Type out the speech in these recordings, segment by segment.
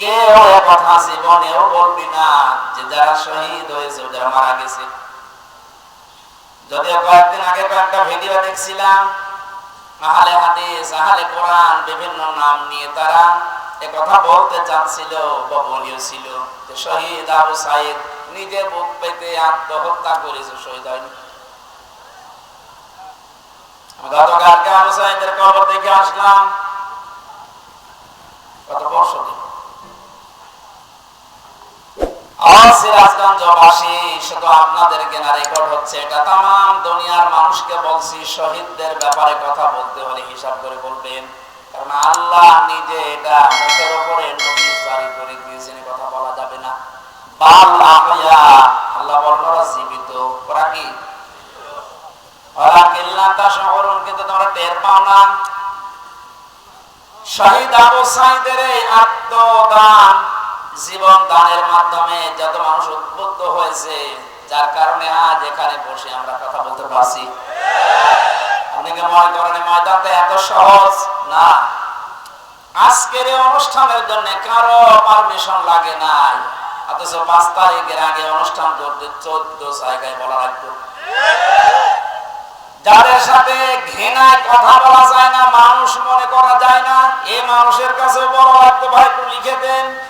কেউ কথা জীবনেও বলবি না? যে যারা শহীদ হয়েছে যারা মারা গেছে। যদিও কয়েকদিন আগে কয়েকটা ভিডিও দেখছিলাম, আহলে হাদিস, আহলে কোরআন, বিভিন্ন নাম নিয়ে তারা এ বলতে চাচ্ছিল, গোপনীয় ছিল। যে শহীদ আবু সাইদ নিজে বুক পেতে আত্মহত্যা করেছে, শহীদ হয়নি। গতকালকে আবু সাইদের কবর দেখে আসলাম সিরাজগঞ্জবাসী শুধু আপনাদেরকে রেকর্ড হচ্ছে এটা তাম দুনিয়ার মানুষকে বলছি, শহীদদের ব্যাপারে কথা বলতে হলে হিসাব করে বলবেন। কারণ আল্লাহ নিজে এটা মুখের উপরে নোটিশ জারি করে দিয়েছেন কথা বলা যাবে না। বাল আহয়া, আল্লাহ বলল জীবিত। ওরা কি? ওরা কিল্লাতা শহরুন কিন্তু তোমরা টের পাও না। শহীদ আবু সাইদের এই আত্মদান জীবন দানের মাধ্যমে যত মানুষ উদ্বুদ্ধ হয়েছে, যার কারণে আজ এখানে বসে আমরা কথা বলতে পারছি। অনেকে মনে করেন এত সহজ? না। আজকের অনুষ্ঠানের জন্য কারও পারমিশন লাগে নাই। অথচ পাঁচ তারিখের আগে অনুষ্ঠান করতে চোদ্দ জায়গায় বলা লাগতো। যাদের সাথে ঘৃণায় কথা বলা যায় না, মানুষ মনে করা যায় না, এ মানুষের কাছে বলা লাগতো, ভাই লিখে দেন।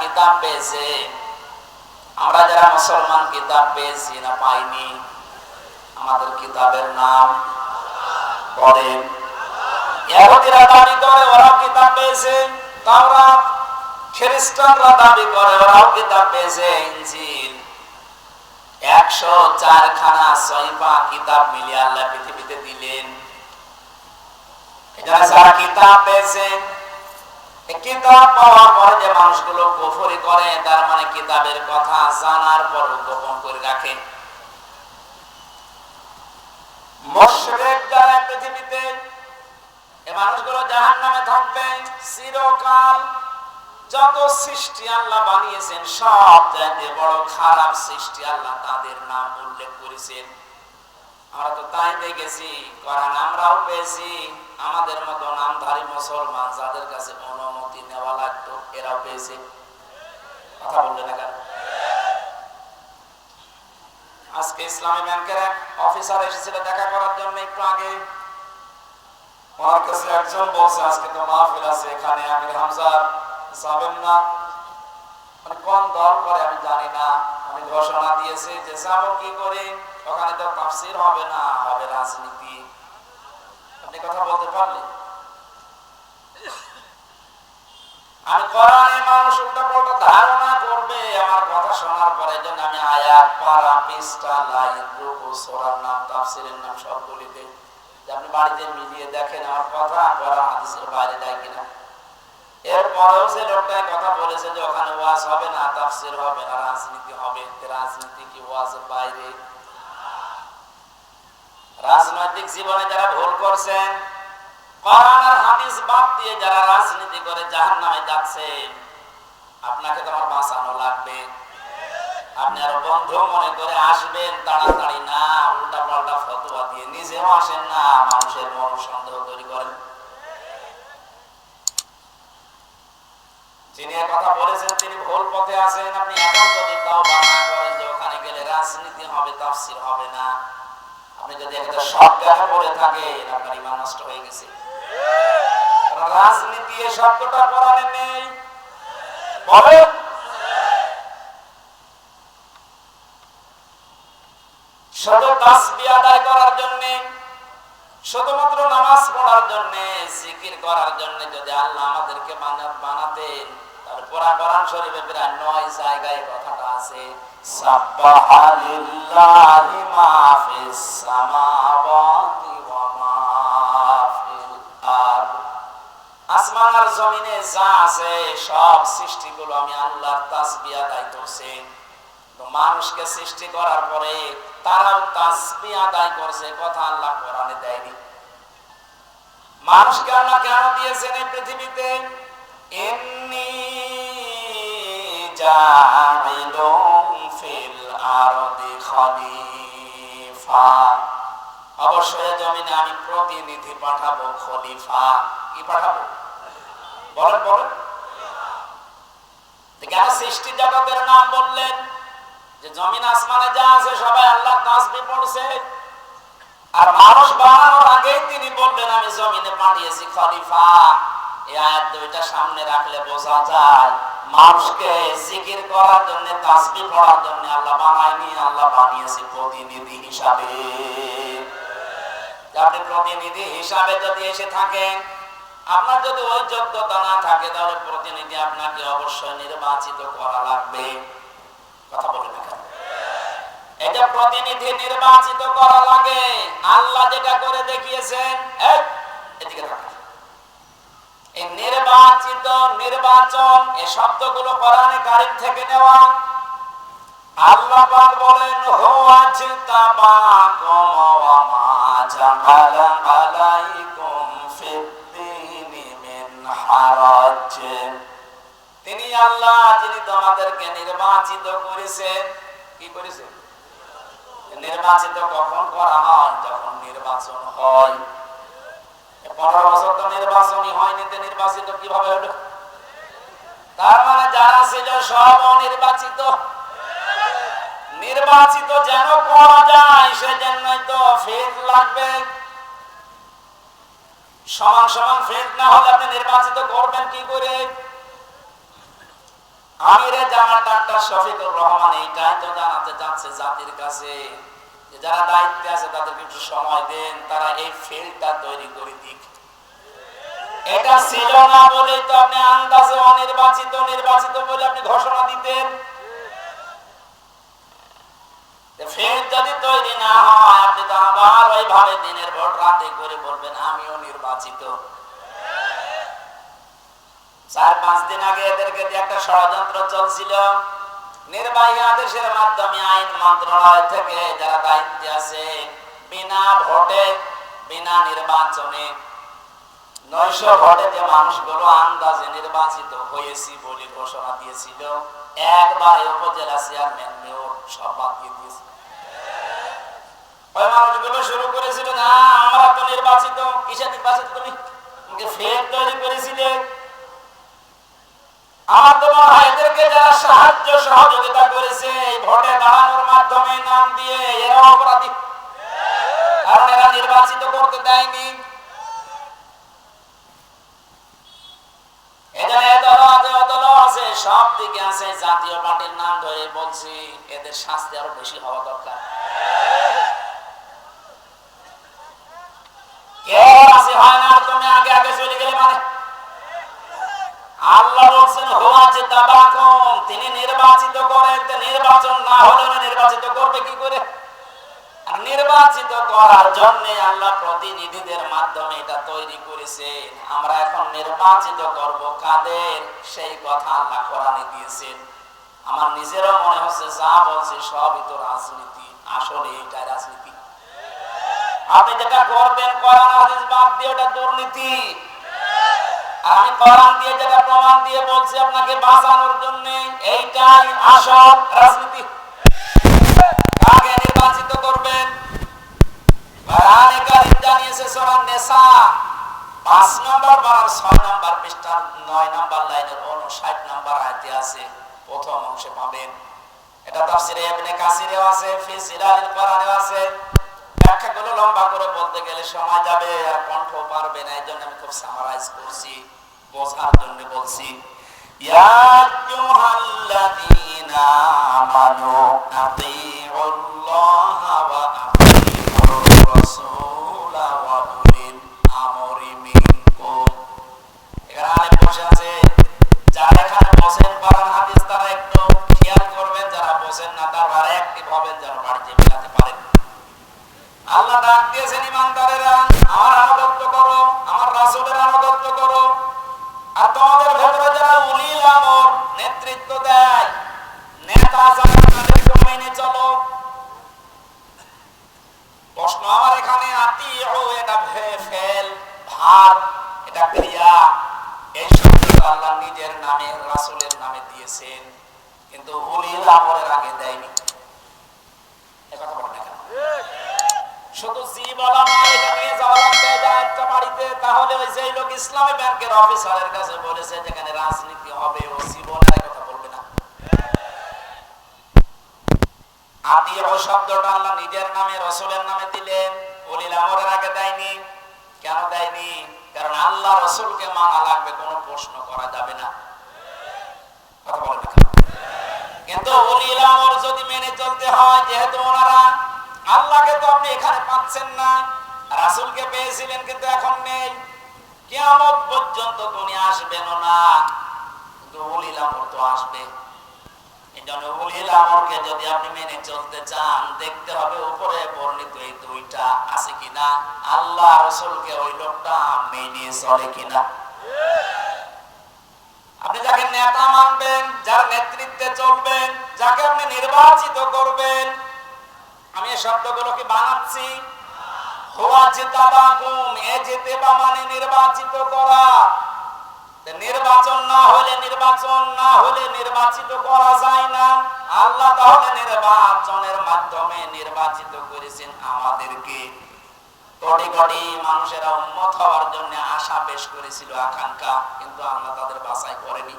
কিতাব পেয়েছে, আমরা যারা মুসলমান আমাদের কিতাবের নাম পড়েন করে, ওরাও কিতাব পেয়েছে। তাওরাত, খ্রিস্টানরা দাবি করে, ওরাও কিতাব পেয়েছে। ইনজিল, একশো চার খানা সহিফা কিতাব মিলিয়ে আল্লাহ পৃথিবীতে দিলেন। এখানে যারা কিতাব পেয়েছে কিতাব পাওয়ার পরে যে মানুষগুলো কুফরি করে, তার মানে কিতাবের কথা জানার পর গোপন করে রাখে। মুশরিক যারা পৃথিবীতে এই মানুষগুলো জাহান্নামে থাকবে, চিরকাল যত সৃষ্টি আল্লাহ বানিয়েছেন, সব চাইতে বড় খারাপ সৃষ্টি আল্লাহ তাদের নাম উল্লেখ করেছেন। আমরা তো তাই দেখেছি, কোরআন আমরাও পেয়েছি, আমাদের মতো নামধারী মুসলমান যাদের কাছে অনুমতি নেওয়া লাগতো, এরাও পেয়েছে। কথা বললে না কেন? আজকে ইসলামী ব্যাংকের এক অফিসার এসেছিল দেখা করার জন্য একটু আগে। আমার কাছে একজন বলছে, আজকে তো মাহফিল আছে, এখানে আমির হামজার যাবেন না। মানে কোন দল করে আমি জানি না। আমি ঘোষণা দিয়েছি যে যাব কি করে? ওখানে তো তাফসির হবে না, হবে রাজনীতি। আপনি কথা বলতে পারলেন? আমি কোরআনে মানুষ উল্টা পাল্টা ধারণা করবে, আমার কথা শোনার পরে জন্য আমি আয়াত পারা পৃষ্ঠা, লাইন রুকু সূরার নাম, তাফসীরের নাম সব বলে আপনি বাড়িতে মিলিয়ে দেখেন আমার কথা, কোরআন হাদিসের বাইরে যায় কিনা। এরপরেও সে লোকটা কথা বলেছে যে ওখানে ওয়াজ হবে না, তাফসীর হবে না, রাজনীতি হবে রাজনীতি কি ওয়াজের বাইরে? রাজনৈতিক জীবনে যারা ভুল করছেন, কোরআন আর হাদিস বাদ দিয়ে যারা রাজনীতি করে জাহান্নামে যাচ্ছেন, আপনাকে তো আমার বাঁচানো লাগবে। আপনি আরও বন্ধু মনে করে আসবেন, তাড়াতাড়ি না উল্টা পাল্টা ফতোয়া দিয়ে নিজেও আসেন না, মানুষের মন সন্দেহ তৈরি করেন। যিনি কথা বলেছেন, তিনি ভুল পথে আছেন। আপনি এখন যদি তাও বানা করেন যে ওখানে গেলে রাজনীতি হবে, তাফসির হবে না। আপনি যদি একটা কথা বলে থাকেন, আপনার ইমান নষ্ট হয়ে গেছে। রাজনীতি এ শব্দটা কোরআনে নেই। বলেন। শুধু তাসবিহ আদায় করার জন্য শুধুমাত্র নামাজ পড়ার জন্য, জিকির করার জন্য যদি আল্লাহ আমাদেরকে বানাতেন তারপরা জমিনে যা আছে, সব সৃষ্টিগুলো আমি আল্লাহর তাসবিয়া দায়িত্ব মানুষকে সৃষ্টি করার পরে তারাও তাসবিহ আদায় করছে, কথা আল্লাহ কোরআনে দেয়নি। মানুষকে আল্লাহ কেন দিয়েছেন এই পৃথিবীতে? এমনি ফিল আরদি খলিফা। অবশ্যই জমিনে আমি প্রতিনিধি পাঠাবো খলিফা। কি পাঠাবো? বলেন বলেন। কেন সৃষ্টি জগতের নাম বললেন? যে জমিন আসমানে যা আছে সবাই আল্লাহ তাসবি পড়ছে। আর মানুষ বানানোর আগেই তিনি বললেন, আমি জমিনে পাঠিয়েছি খলিফা। এই আয়াত দুইটা সামনে রাখলে বোঝা যায়, মানুষকে জিকির করার জন্য, তাসবি পড়ার জন্য আল্লাহ বানায়নি, আল্লাহ বানিয়েছে প্রতিনিধি হিসাবে। আপনি প্রতিনিধি হিসাবে যদি এসে থাকেন, আপনার যদি ওই যোগ্যতা না থাকে, তাহলে প্রতিনিধি আপনাকে অবশ্যই নির্বাচিত করা লাগবে। কথা বলে এটা প্রতিনিধি নির্বাচিত করা লাগে। আল্লাহ যেটা করে দেখিয়েছেন এদিকে এই নির্বাচিত, নির্বাচন, এই শব্দগুলো কোরআনে কারিম থেকে নেওয়া। আল্লাহ পাক বলেন হুয়াজ তাবাকুম ওয়া মা জাআলা আলাইকুম ফিদ্দীনি মিন হারাজ তিনি আল্লাহ, যিনি তোমাদেরকে নির্বাচিত করেছেন। কি করেছেন? নির্বাচিত কখন করা হয়? যখন নির্বাচন হয়। পনেরো বছর তো নির্বাচনই হয়নি নির্বাচিত কীভাবে হলো? তার মানে যারা ছিল সব অনির্বাচিত। নির্বাচিত যেন করা যায়, সেজন্যই তো ফেদ লাগবে। সমান সমান ফেদ না হলে আপনি নির্বাচিত করবেন কি করে? আমিরে জামাত ডাক্তার শফিকুর রহমান এইটাই তো জানাতে চাচ্ছে জাতির কাছে। যারা দায়িত্বে আছে, তাদেরকে একটু সময় দেন, তারা এই ফিল্ডটা তৈরি করে দিক। এটা ছিল না বলেই তো আপনি আন্দাজে অনির্বাচিত, নির্বাচিত বলে আপনি ঘোষণা দিতেন। ফের যদি তৈরি না হয়, আপনি তো আবার ওইভাবে দিনের ভোট রাতে করে বলবেন, আমিও নির্বাচিত। চার, পাঁচ দিন আগে এদেরকে একটা ষড়যন্ত্র চলছিল। নির্বাহী আদেশের মাধ্যমে আইন মন্ত্রণালয় থেকে যারা দায়িত্বে আছে, বিনা ভোটে, বিনা নির্বাচনে ভোটে যে মানুষগুলো আন্দাজে নির্বাচিত হয়েছি বলে ঘোষণা দিয়েছিল উপজেলা চেয়ারম্যান মেয়র সব বাদ দিয়ে দিয়েছে। ওই মানুষগুলো শুরু করেছিল, না, আমরা তো নির্বাচিত কিসে নির্বাচিত তুমি? ফের তৈরি করেছিলে আমার তো মনে যারা সাহায্য সহযোগিতা করেছে ভোটে দাঁড়ানোর মাধ্যমে নাম দিয়ে এরা অপরাধী। কারণ এরা নির্বাচিত করতে দেয়নি। সব দিকে আছে জাতীয় পার্টির নাম ধরে বলছি, এদের শাস্তি আরও বেশি হওয়া দরকার। আগে আগে চলে গেলে মানে আল্লাহ বলছেন, হোয়া যে তাবাকুম তিনি নির্বাচিত করেন, তো নির্বাচন না হলে নির্বাচিত করবে কি করে? নির্বাচিত করার জন্য আল্লাহ প্রতিনিধিদের মাধ্যমে এটা তৈরি করেছে আমরা এখন নির্বাচিত করব কাদের? সেই কথা আল্লাহ কোরআনে দিয়েছেন। আমার নিজেরও মনে হচ্ছে, যা বলছে সবই তো রাজনীতি। আসলে এটা রাজনীতি। আপনি যেটা করবেন, কোরআন হাদিস বাদ দিয়ে ওটা দুর্নীতি। আমি কোরআন দিয়ে যেটা প্রমাণ দিয়ে বলছি আপনাকে বাঁচানোর জন্য, এইটাই আসল রাজনীতি। আগে নির্বাচিত করবেন। কোরআনে কারীম জানিয়েছে সূরা নিসা 5 নম্বর পারার 6 নম্বর পৃষ্ঠা 9 নম্বর লাইনের 59 নম্বর আয়াতে আছে, প্রথম অংশে পাবেন। এটা তাফসিরে ইবনে কাসিরেও আছে, ফি কোরআনেও আছে। ব্যাখ্যাগুলো লম্বা করে বলতে গেলে সময় যাবে আর কণ্ঠ পারবে না এইজন্য আমি খুব সামারাইজ করছি, বোঝার জন্য বলছি। যারা বসেন কোরআন হাদিস তারা একটু খেয়াল করবেন, যারা বসেন না, তারা অ্যাক্টিভ হবেন যেন বাড়িতে মেলাতে পারেন। আল্লাহ ডাক দিয়েছেন, ইমানদারেরা, আমার আনুগত্য করো, আমার রাসূলের আনুগত্য করো। আর নেতৃত্ব দেয়, নেতা যারা মেনে চলো। প্রশ্ন আমার এখানে আতি ও এটা ফেল, ভাব, এটা ক্রিয়া। এই আল্লাহ নিজের নামে, রাসুলের নামে দিয়েছেন। কিন্তু উলিল আমরের আগে দেয়নি এ কথা বলেন না কেন? শুধু একটা বাড়িতে, তাহলে ওই যে লোক ইসলামী ব্যাংকের অফিসারের কাছে বলেছে, যেখানে রাজনীতি হবে, ও জীবনের কথা বলবে না। আত্মীয় শব্দটা আল্লাহ নিজের নামে, রসুলের নামে দিলেন অলিল আমরের আগে দেয়নি। কেন দেয়নি? কারণ আল্লাহ রসুলকে মানা লাগবে, কোনো প্রশ্ন করা যাবে না। কথা বলেন না কিন্তু অলিল যদি মেনে চলতে হয়, যেহেতু ওনারা আল্লাহকে তো আপনি এখানে পাচ্ছেন না, রাসূলকে পেয়েছিলেন কিন্তু এখন নেই। কিয়ামত পর্যন্ত তো উনি আসবেনও না। কিন্তু তো আসবে। দুইটা আছে কিনা। আল্লাহ মেনে চলে কিনা। আপনি যাকে নেতা মানবেন, যার নেতৃত্বে চলবেন, যাকে আপনি নির্বাচিত করবেন আমি এই শব্দগুলোকে বানাচ্ছি। মানে নির্বাচিত করা। নির্বাচন না হলে নির্বাচন, না হলে নির্বাচিত করা যায় না। আল্লাহ তাহলে নির্বাচনের মাধ্যমে নির্বাচিত করেছেন আমাদেরকে। মানুষেরা উন্মত হওয়ার জন্য আশা পেশ করেছিল, আকাঙ্ক্ষা, কিন্তু আল্লাহ তাদের বাছাই করেনি।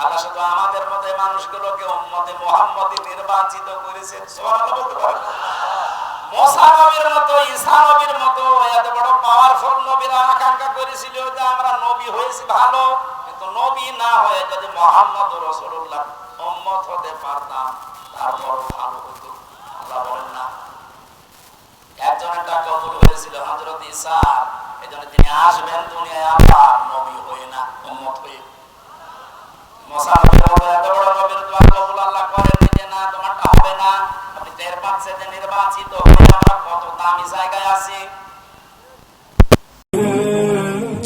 আল্লাহ শুধু আমাদের মধ্যে মানুষগুলোকে উম্মতে মোহাম্মদী নির্বাচিত করেছেন। সুবহানাল্লাহ বলতে পারেন মতো, ঈসা মতো, এত বড় পাওয়ারফুল নবীরা আকাঙ্ক্ষা করেছিল যে আমরা নবী হয়েছি ভালো, কিন্তু নবী না হয়ে যদি মোহাম্মদ রসুল্লাহ উম্মত হতে পারতাম, তারপর ভালো হতো। আল্লাহ বলেন না। একজনের টাকা কবুল হয়েছিল হযরত ঈসা, এজন্য তিনি আসবেন দুনিয়ায়।